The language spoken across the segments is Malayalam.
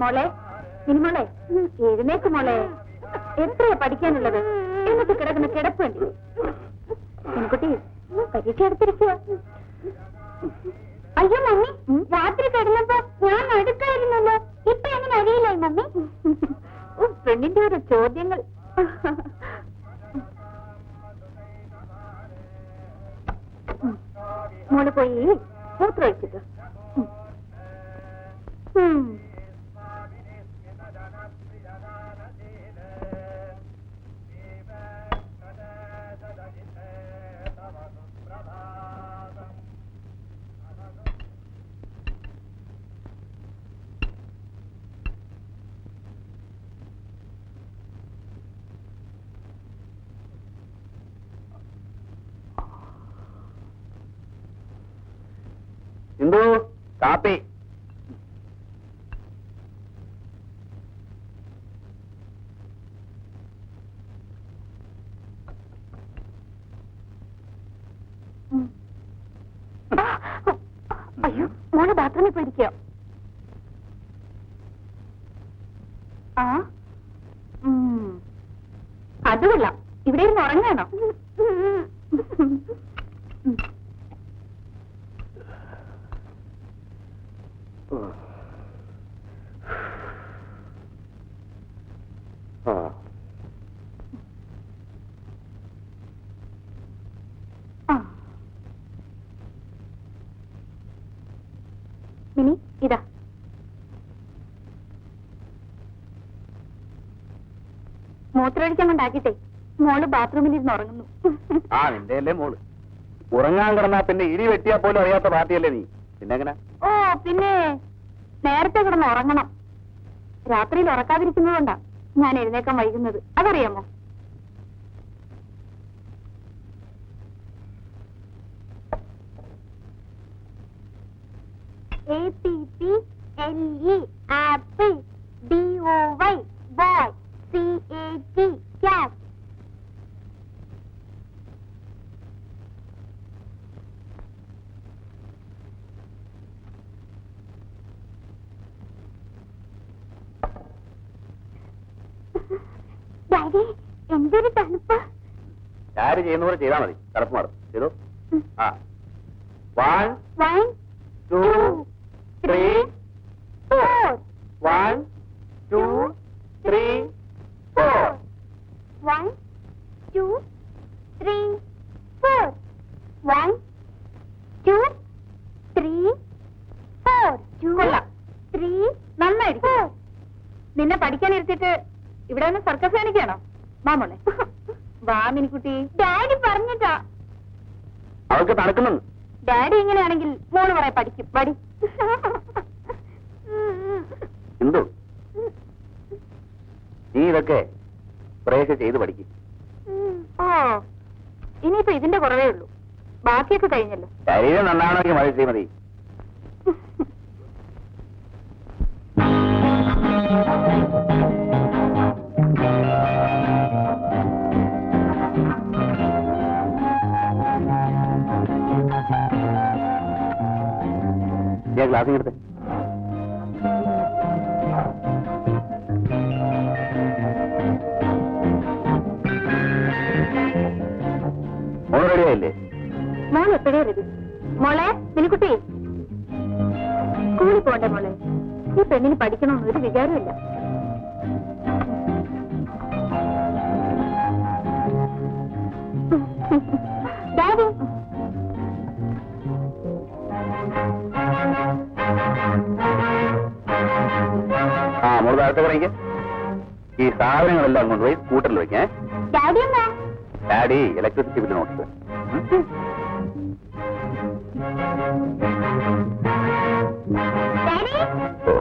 മോളെ ഇനിമോളെ എഴുന്നേക്ക് മോളെ എത്രയാ പഠിക്കാനുള്ളത് എന്നിട്ട് കിടക്കുന്ന കിടപ്പ് പെൺകുട്ടി കുട്ടി പരീക്ഷ എടുത്തിരിക്കുക അയ്യോ മമ്മി രാത്രി കിടന്നപ്പോ ഞാൻ അടുക്കായിരുന്നല്ലോ. ഇപ്പൊ എങ്ങനെ അറിയില്ലേ മമ്മി? പെണ്ണിന്റെ ഒരു ചോദ്യങ്ങൾ. മോൾ പോയി മൂത്രം ഒഴിച്ചിട്ട് ഉം. ഇന്ദു കാപ്പി. അയ്യോ മോൾ ബാത്റൂമിൽ പോയിരിക്കോ? ആ ഉം. ഇവിടെ ഇരുന്ന് ഉറങ്ങാണോ? ഇതാ. മൂത്രമൊഴിക്കാൻ കൊണ്ടാക്കിട്ടെ മോൾ ബാത്റൂമിൽ ഇരുന്ന് ഉറങ്ങുന്നു. ആ നിന്റെ അല്ലേ മോൾ. ഉറങ്ങാൻ കിടന്നാ പിന്നെ ഇടി വെട്ടിയാ പോലും അറിയാത്ത പാർട്ടിയല്ലേ നീ. പിന്നെ എങ്ങനെ? ഓ പിന്നെ നേരത്തെ കിടന്ന് ഉറങ്ങണം. രാത്രിയിൽ ഉറക്കാതിരിക്കുന്നതുകൊണ്ടാ ഞാൻ എഴുന്നേക്കാൻ വൈകുന്നത്. അതറിയാമോ? A E apple D O Y boy C A T cat daddy എന്തൊരു തണുപ്പ്. ആര് ചെയ്യുന്ന പോലെ ചെയ്താൽ മതി. തണുപ്പ് മാറും. ചെയ്തു? ആ. One one two three four one two three four one two three four one two three four കൊള്ളാം. ത്രീ നന്നായിരിക്കും. നിന്നെ പഠിക്കാൻ ഇരുത്തിട്ട് ഇവിടെ ഒന്ന് സർക്കസ് കാണിക്കാണോ മാമോളെ വാ മിനിക്കുട്ടി. ഡാഡി പറഞ്ഞിട്ടാ അവൾക്ക് തണുക്കുന്നു ഡാഡി ഇങ്ങനെയാണെങ്കിൽ മോൾ പറയാ പഠിക്കും. പടി എന്തു? നീ ഇതൊക്കെ കുറേയൊക്കെ ചെയ്ത് പഠിക്കും. ഓ ഇനിയിപ്പോ ഇതിന്റെ കുറവേ ഉള്ളൂ. ബാക്കിയൊക്കെ കഴിഞ്ഞല്ലോ. ശരീരം നന്നാണെങ്കിൽ മതി ശ്രീമതി. ക്ലാസ്സിൽ എടുത്തേ മോൾ റെഡിയായില്ലേ? മോൾ എപ്പോഴേ റെഡി മോളെ മിനിക്കുട്ടി. സ്കൂളിൽ പോണ്ടേ മോളെ. ഈ പെണ്ണിന് പഠിക്കണമെന്ന് ഒരു വിചാരമില്ല ഡാഡി മോൾ ഈ സാധനങ്ങളെല്ലാം കൊണ്ടുപോയി സ്കൂട്ടറിൽ വെക്കേ ഡാഡി ഇലക്ട്രിസിറ്റി ബില്ല് നോട്ടീസ് ഓ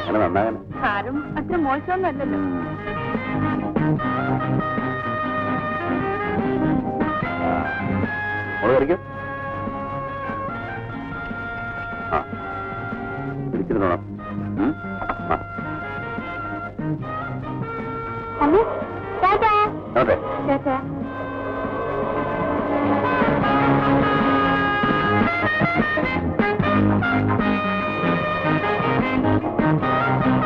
അങ്ങനെ നന്നാകാൻ. ആരും അത്ര മോശമൊന്നുമല്ലല്ലോ മോൾ കറിക്കും ആ. പിടിച്ചിരുന്നോണം. മമ്മി ടാറ്റാ അതെ tata tata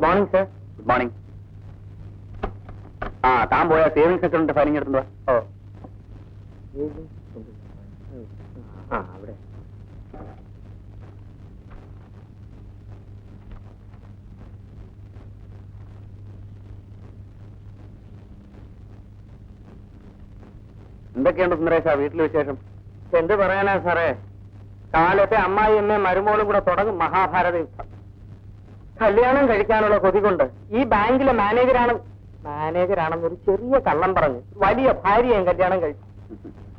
good morning sir good morning ആ താൻ പോയ സേവിങ്സ് അക്കൗണ്ട് ഫയലിംഗ് എടുത്തുണ്ടോ ഓ. ആ അവിടെ. എന്തൊക്കെയുണ്ട് സുന്ദരേശ വീട്ടിൽ വിശേഷം? എന്ത് പറയാനാ സാറേ? കാലത്തെ അമ്മായി എന്നെ മരുമോളും കൂടെ തുടങ്ങും മഹാഭാരത യുദ്ധം. കല്യാണം കഴിക്കാനുള്ള കൊതികൊണ്ട് ഈ ബാങ്കിലെ മാനേജരാണ് മാനേജരാണെന്നൊരു ചെറിയ കള്ളം പറഞ്ഞു വലിയ ഭാര്യയും കല്യാണം കഴിച്ചു.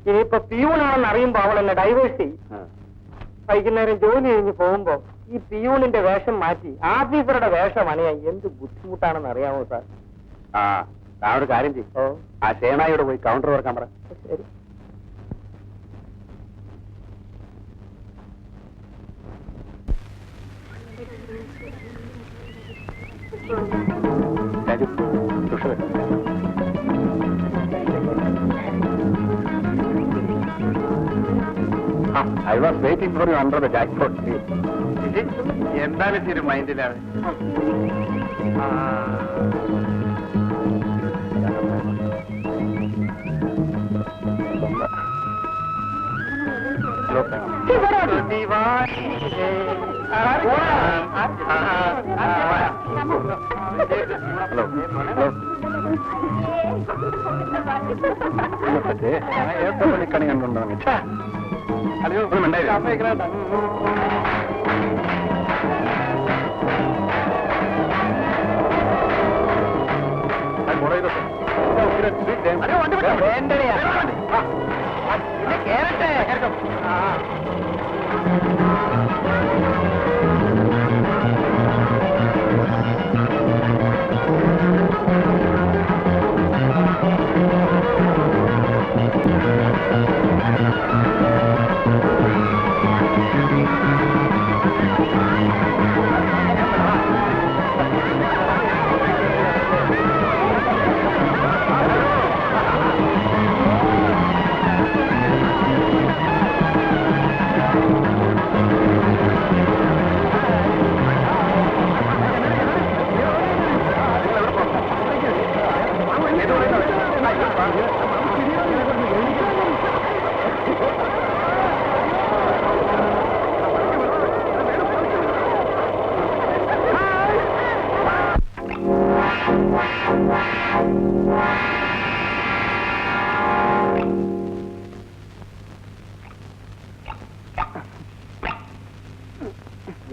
ഇനിയിപ്പോ പിയൂണാണെന്ന് അറിയുമ്പോ അവൾ എന്നെ ഡൈവേഴ്സ് ചെയ്യും. വൈകുന്നേരം ജോലി കഴിഞ്ഞ് പോകുമ്പോ ഈ പിയൂണിന്റെ വേഷം മാറ്റി ആഫീസറുടെ വേഷം അണിയാൻ എന്ത് ബുദ്ധിമുട്ടാണെന്ന് അറിയാമോ സാർ? ആ ഒരു കാര്യം ചെയ്യും. ആ സേനായോട് പോയി കൗണ്ടർ വർക്കാൻ പറ. ശരി. രാജു സുഷ I was waiting for you under the jackpot എന്താണ് ശരി മൈൻഡിലാണ് కనిగండి ఉన్నాను అదే முறையிடும் ಮಣಿ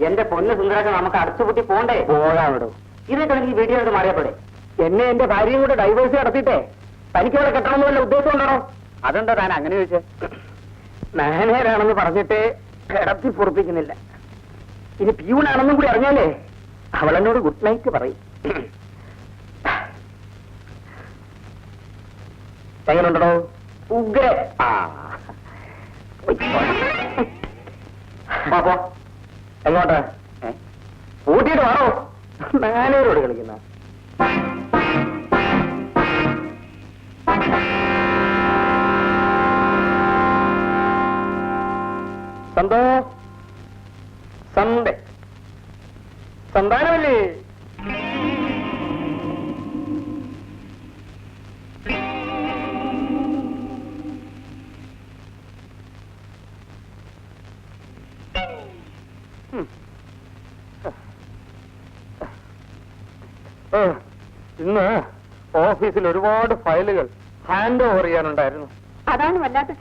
എന്റെ പൊന്ന് സുന്ദരക്ക് നമുക്ക് അടച്ചുപൂട്ടി പോണ്ടേ? പോകാം വിടും ഇതൊക്കെ എനിക്ക് വീഡിയോ എടുത്ത് മാറിയപ്പോടെ എന്നെ എന്റെ ഭാര്യയും കൂടെ ഡൈവേഴ്സ് നടത്തിയിട്ടേ? തനിക്ക് ഇവിടെ കെട്ടണമെന്ന് വല്ല ഉദ്ദേശം ഉണ്ടോ? അതെന്താ താൻ അങ്ങനെ ചോദിച്ചേ? മാനേജരാണെന്ന് പറഞ്ഞിട്ട് കിടത്തി പൊറപ്പിക്കുന്നില്ല. ഇനി പ്യൂണാണെന്നും കൂടി അറിഞ്ഞാലേ അവളെന്നോട് ഗുഡ് നൈറ്റ് പറയും. എങ്ങനെയുണ്ടോ ഉഗ്ര. എങ്ങോട്ട്? കൂട്ടിയിട്ട് വാണോ മാനേജരോട് കളിക്കുന്ന. സന്തോ? സന്ത സന്താനമല്ലേ? ഇന്ന് ഓഫീസിൽ ഒരുപാട് ഫയലുകൾ ഹാൻഡ് ഓവർ ചെയ്യാനുണ്ടായിരുന്നു. അതാണ് വല്ലാത്ത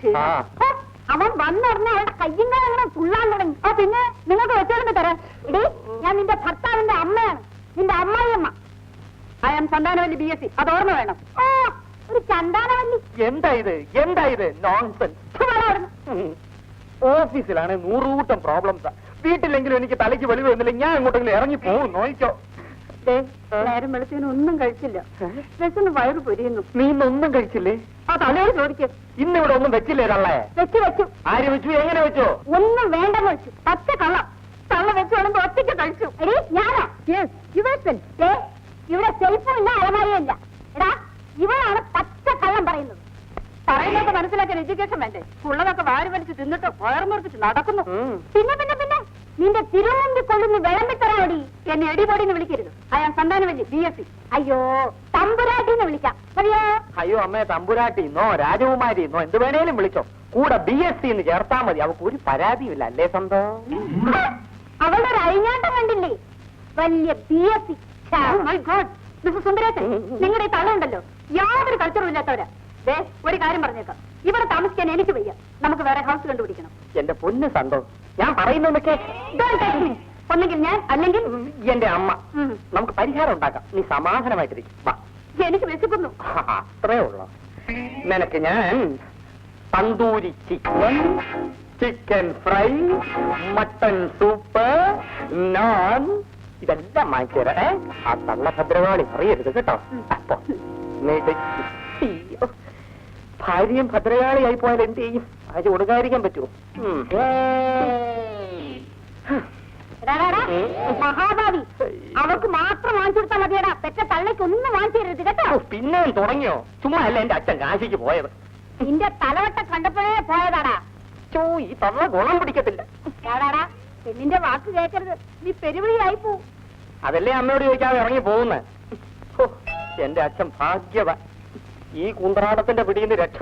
അവൻ വന്നുടനെ അവളുടെ കയ്യും അങ്ങനെ തുള്ളാൻ തുടങ്ങി. ആ പിന്നെ നിങ്ങൾക്ക് വെച്ചോണ്ട് തരാം. ഇടി ഞാൻ നിന്റെ ഭർത്താവിന്റെ അമ്മയാണ്. നിന്റെ അമ്മായിയമ്മ. I'm Santhanavalli B S C. അത് ഓർമ്മ വേണം. ഓ ഒരു ചന്താനവല്ലി എന്താ ഇത്? എന്താ ഇത്? നോൺസെൻസ് ഓഫീസിലാണ് നൂറുകൂട്ടം പ്രോബ്ലംസ് വീട്ടിലെങ്കിലും എനിക്ക് തലയ്ക്ക് വെളിവ് വന്നില്ല ഞാൻ അങ്ങോട്ടെങ്കിലും ഇറങ്ങി പോകും നോയിക്കോ. നേരം വെളുത്തിന് ഒന്നും കഴിച്ചില്ല. വിശന്ന് വയറ് പൊരിയുന്നു. നീ ഇന്നൊന്നും കഴിച്ചില്ലേ? ആ തലയോട് ചോദിക്കും. ഇന്നിവിടെ ഒന്നും വെച്ചില്ലേ തള്ളേ? വെച്ച് വെച്ചു. ആര് വെച്ചു? എങ്ങനെ വെച്ചോ? ഒന്നും വേണ്ടെന്ന് വെച്ചു. പച്ച കള്ളം. തള്ള വെച്ച് വേണമെങ്കിൽ ഒറ്റയ്ക്ക് കഴിച്ചു. എടി ഞാനോ? ദേ, ഇവിടെ സെൽഫും ഇല്ല അലമാരിയും ഇല്ല. എടാ ഇവളാണ് പച്ച കള്ളം പറയുന്നത്. പറയുന്നൊക്കെ മനസ്സിലാക്കാൻ എഡ്യൂക്കേഷൻ വേണ്ടേ? ഉള്ളതൊക്കെ വാരി വലിച്ച് തിന്നിട്ട് വയറുമുറിച്ചിട്ട് നടക്കുന്നു. പിന്നെ പിന്നെ നിന്റെ തിരുവനന്തപുരം കൊണ്ടുവന്ന് വിളമ്പിത്തരാടി എന്നെ എടിപൊടിന്ന് വിളിക്കരുത്. അയാൾ സന്താനവല്ലി ബി എസ് സി അയ്യോ തമ്പുരാട്ടിന്ന് വിളിക്കാം. മതിയോ അയ്യോ അമ്മേ തമ്പുരാട്ടിന്നോ രാജകുമാരിന്നോ എന്ത് വേണേലും വിളിച്ചോ. കൂടെ ബി എസ് സി എന്ന് ചേർത്താ മതി. അവക്ക് ഒരു പരാതിയുമില്ല. അല്ലേ സ്വന്തം ഹ, അവളുടെ ഒരു അഴിഞ്ഞാട്ടം കണ്ടില്ലേ? വലിയ B S C my God mister സുന്ദരേട്ടൻ നിങ്ങളുടെ ഈ തള്ളുണ്ടല്ലോ യാതൊരു കൾച്ചറും ഇല്ലാത്തവരാ. ദേ ഒരു കാര്യം പറഞ്ഞേക്കാം. ഇവിടെ താമസിക്കാൻ എനിക്ക് വയ്യ. നമുക്ക് വേറെ ഹൗസ് കണ്ടുപിടിക്കണം. എന്റെ പൊന്ന് സന്തോ ഞാൻ പറയുന്നതൊക്കെ. ഒന്നെങ്കിൽ ഞാൻ അല്ലെങ്കിൽ എന്റെ അമ്മ. നമുക്ക് പരിഹാരം ഉണ്ടാക്കാം. നീ സമാധാനമായിട്ടിരിക്കും. വാ. എനിക്ക് വിശക്കുന്നു. അത്രേ ഉള്ളു. നിനക്ക് ഞാൻ tandoori chicken chicken fry mutton soup naan ഇതെല്ലാം വാങ്ങിച്ചു തരാം? ആ തള്ള ഭദ്രവാളി അറിയരുത് കേട്ടോ. അപ്പൊ. ഭാര്യയും ഭദ്രകാളിയായി പോയാൽ എന്ത് ചെയ്യും? ഭാര്യ കൊടുക്കാതിരിക്കാൻ പറ്റുമോ. മഹാഭാവി. അവർക്ക് മാത്രം വാങ്ങിച്ചു കൊടുത്താൽ മതിയടാ. പെറ്റ തള്ളയ്ക്ക് ഒന്നും വാങ്ങിച്ചു തരരുത് കേട്ടോ. പിന്നെയും തുടങ്ങിയോ? ചുമ്മാ അല്ല എന്റെ അച്ഛൻ കാശിക്ക് പോയത്. നിന്റെ തലവട്ട കണ്ടപ്പോഴേ പോയതാടാ. ചോ ഈ തള്ള ഗുണം പിടിക്കത്തില്ല. എടാടാ പെണ്ണിന്റെ വാക്ക് കേൾക്കരുത് നീ പെരുവഴിയായി പോ. അതല്ലേ അമ്മയോട് ചോദിക്കാതെ ഇറങ്ങി പോകുന്നത് എന്റെ അച്ഛൻ ഭാഗ്യവ. ഈ കുന്തറാടത്തിന്റെ പിടിയിൽ നിന്ന് രക്ഷ